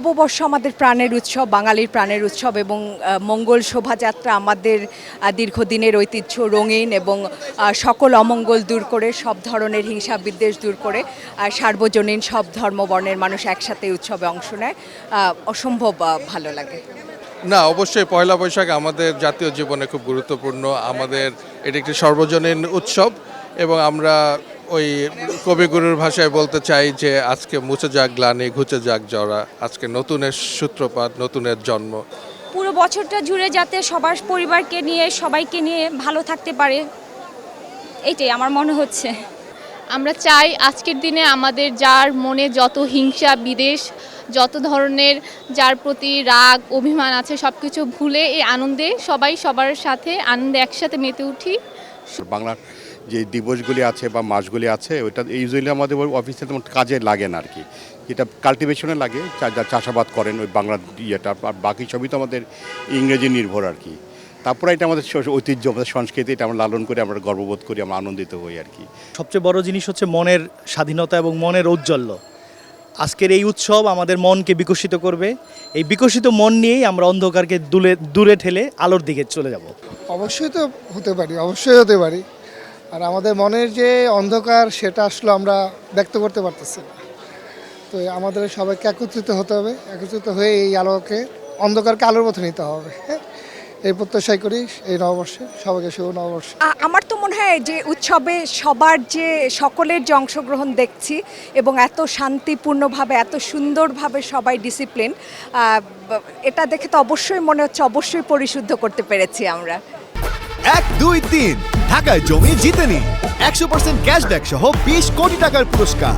নববর্ষ আমাদের প্রাণের উৎসব, বাঙালির প্রাণের উৎসব এবং মঙ্গল শোভাযাত্রা আমাদের দীর্ঘদিনের ঐতিহ্য রঙিন এবং সকল অমঙ্গল দূর করে, সব ধরনের হিংসা বিদ্বেষ দূর করে সার্বজনীন সব ধর্মবর্ণের মানুষ একসাথে উৎসবে অংশ নেয়। অসম্ভব ভালো লাগে। না, অবশ্যই পয়লা বৈশাখ আমাদের জাতীয় জীবনে খুব গুরুত্বপূর্ণ। আমাদের, এটি একটি সর্বজনীন উৎসব এবং আমরা ওই কবিগুরুর ভাষায় বলতে চাই যে আজকে মুছে যাক গ্লানি, ঘুচে যাক জরা। আজকে নতুনের সূত্রপাত, নতুনের জন্ম। পুরো বছরটা জুড়ে যাতে সবার পরিবারকে নিয়ে, সবাইকে নিয়ে ভালো থাকতে পারে এইটাই আমার মনে হচ্ছে। আমরা চাই আজকের দিনে আমাদের যার মনে যত হিংসা বিদেশ যত ধরনের যার প্রতি রাগ, অভিমান আছে সব কিছু ভুলে এই আনন্দে সবাই সবার সাথে আনন্দে একসাথে মেতে উঠি। বাংলার যে দিবসগুলি আছে বা মাসগুলি আছে, ওইটা ইউজুয়ালি আমাদের অফিসে তেমন কাজে লাগে না আর কি এটা কাল্টিভেশনে লাগে যা- যা চাষাবাদ করেন ওই বাংলার ইয়েটা, আর বাকি সবই তো আমাদের ইংরেজি নির্ভর আর কি তারপরে এটা আমাদের ঐতিহ্য আমাদের সংস্কৃতি এটা আমরা লালন করে আমরা গর্ববোধ করি আমরা আনন্দিত হই আর কি। সবচেয়ে বড় জিনিস হচ্ছে মনের স্বাধীনতা এবং মনের ঔজ্জ্বল্য। আজকের এই উৎসব আমাদের মনকে বিকশিত করবে। এই বিকশিত মন নিয়েই আমরা অন্ধকারকে দূরে দূরে ঠেলে আলোর দিকে চলে যাব। অবশ্যই তো হতে পারি অবশ্যই হতে পারি। আর আমাদের মনের যে অন্ধকার সেটা আসলে আমরা ব্যক্ত করতে পারতেছি না। তো আমাদের সবাইকে একত্রিত হতে হবে একত্রিত হয়ে এই আলোকে অন্ধকারকে আলোর মতো নিতে হবে হ্যাঁ? এই প্রত্যাশাই করি এই নববর্ষে সবাইকে শুভ নববর্ষ। আমার তো মনে হয় যে উৎসবে সবার যে সকলের যে অংশগ্রহণ দেখছি এবং এত শান্তিপূর্ণভাবে এত সুন্দরভাবে সবাই ডিসিপ্লিন এটা দেখে তো অবশ্যই মনে হচ্ছে অবশ্যই পরিশুদ্ধ করতে পেরেছি আমরা। এক দুই তিন। ঢাকায় জমি জিতে নিন একশো পার্সেন্ট ক্যাশব্যাক সহ বিশ কোটি টাকার পুরস্কার।